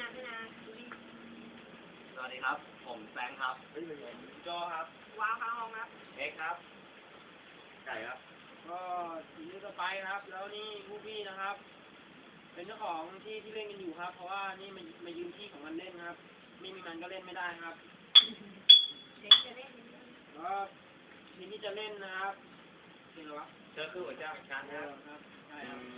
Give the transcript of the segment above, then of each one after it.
นะไม่นะดูดิสวัสดีครับ ผมแซงครับเฮ้ยเป็นไงโจครับ ว้าวข้างห้องครับ เอ็กครับ ไก่ครับ ก็ทีนี้ก็ไปครับ แล้วนี่ผู้พี่นะครับ เป็นเจ้าของที่ที่เล่นกันอยู่ครับ เพราะว่านี่มามายืมที่ของมันเล่นครับ ไม่มีมันก็เล่นไม่ได้ครับ เด็กจะเล่นก็ทีนี้จะเล่นนะครับเป็นไรวะเธอคือหัวเจ้าของฉันเอนะอครับ ใช่ครับเ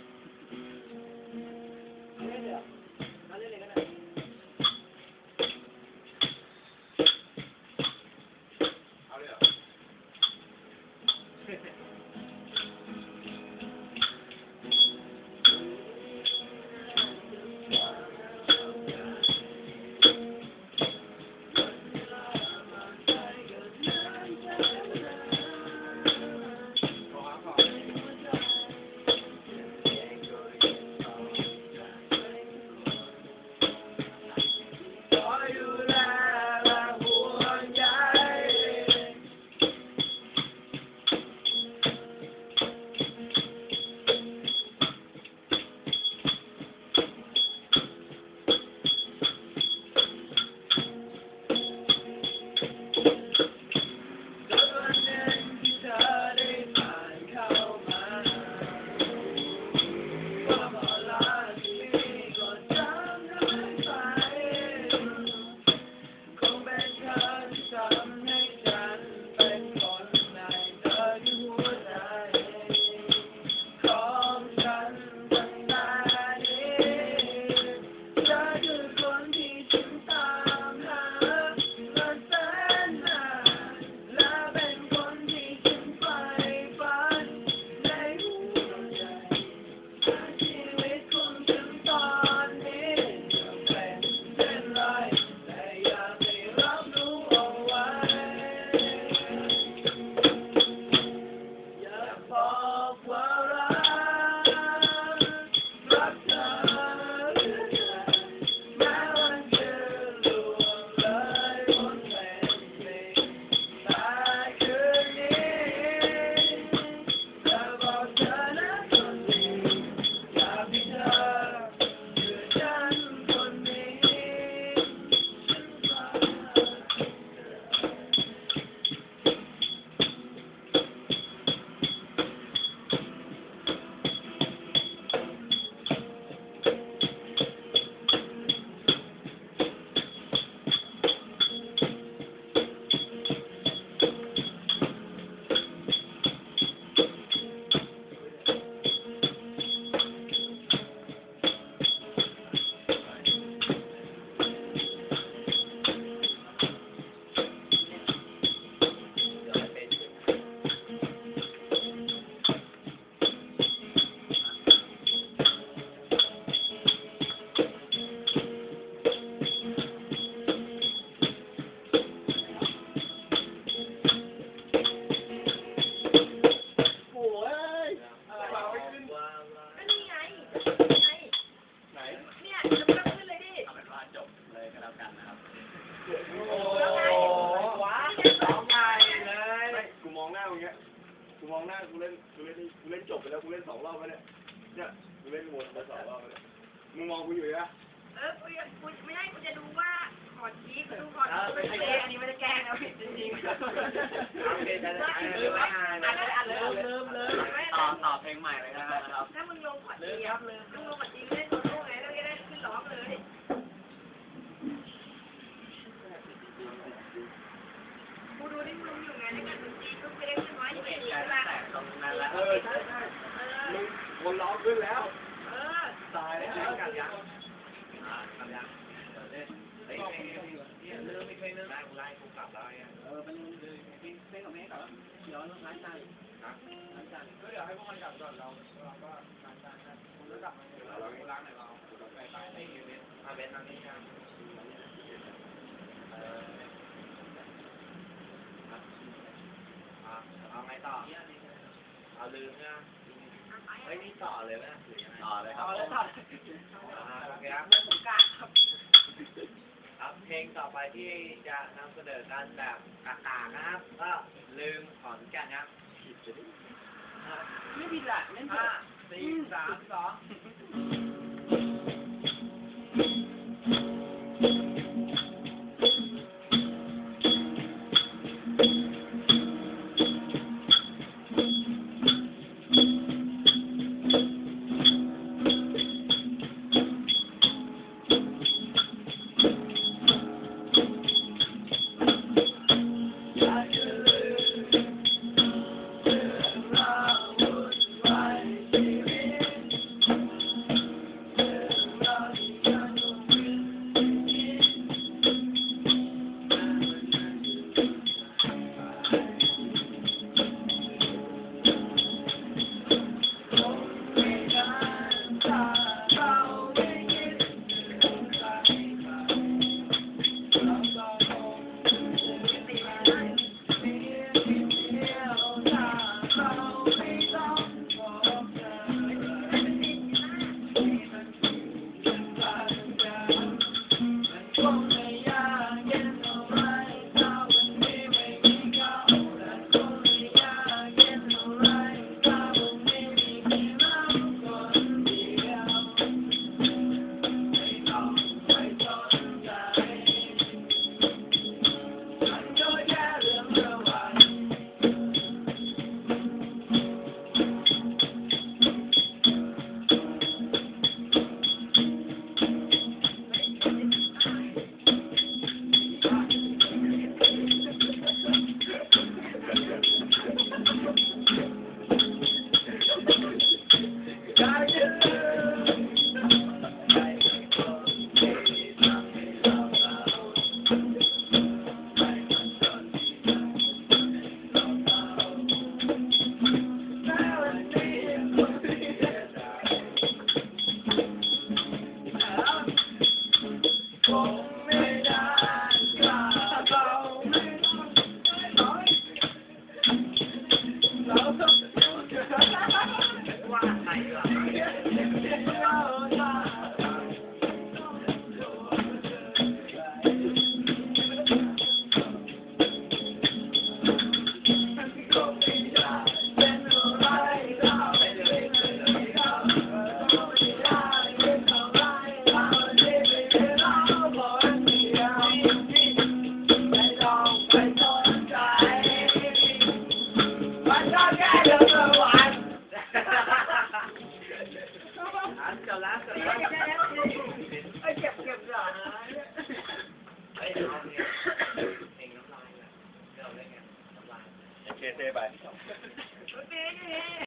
เล่นสองรอบแล้วเนี่ยเนี่ยกูเล่นวนมาสองรอบแล้วเนี่ยมึงมองกูอยู่ใช่ปะเออกูจะกูไม่ได้กูจะดูว่าขอชี้กูดูขอชี้ไม่ได้แกล้งอันนี้ไม่ได้แกล้งนะผิดจริงๆเอาเพลงจะได้เออไม่อ่านเลยอ่านเลยเริ่มเริ่มต่อต่อเพลงใหม่เลยนะครับถ้ามึงลงขอชี้ครับมึงลงขอชี้เล่นโซโล่ไงแล้วจะได้ขึ้นร้องเลยกูดูที่มึงอยู่ไงถ้าเกิดมึงชี้ปุ๊บไปได้ขึ้นน้อยจะเป็นเห็นดีใจใช่ไหมแตกตรงนั้นแล้วเออใช่ใช่เออมึง คนร้องขึ้นแล้วตายแล้วกันยังอ่ากันยังเฮ้ยเพลงเนี่ยเริ่มไม่เคยเริ่มไล่ไล่กูกลับแล้วเนี่ยเออเป็นเพลงของแม่ก่อนเดี๋ยวล้างจานครับล้างจานก็เดี๋ยวให้พวกมันกลับก่อนเราเราก็ล้างจานกันผมจะกลับมาเดี๋ยวเราล้างหน่อยเราไปไปไปเดี๋ยมาเป็นทางนี้ครับเอออะเอาไงต่อเอาลืมนะเฮ้ยนี่ต่อเลยไหมหรือยังไงต่อเลยครับต่อเลยผมต่อเลยอ่าโอเคครับสงกรารครับครับเพลงต่อไปที่จะนำเสนอกันแบบกากานะครับ ก็ลืมขอนแก่นครับผิดจะดิห้าไม่ผิดแหละเล่นผิดห้าสี่สามสอง ดีกว่า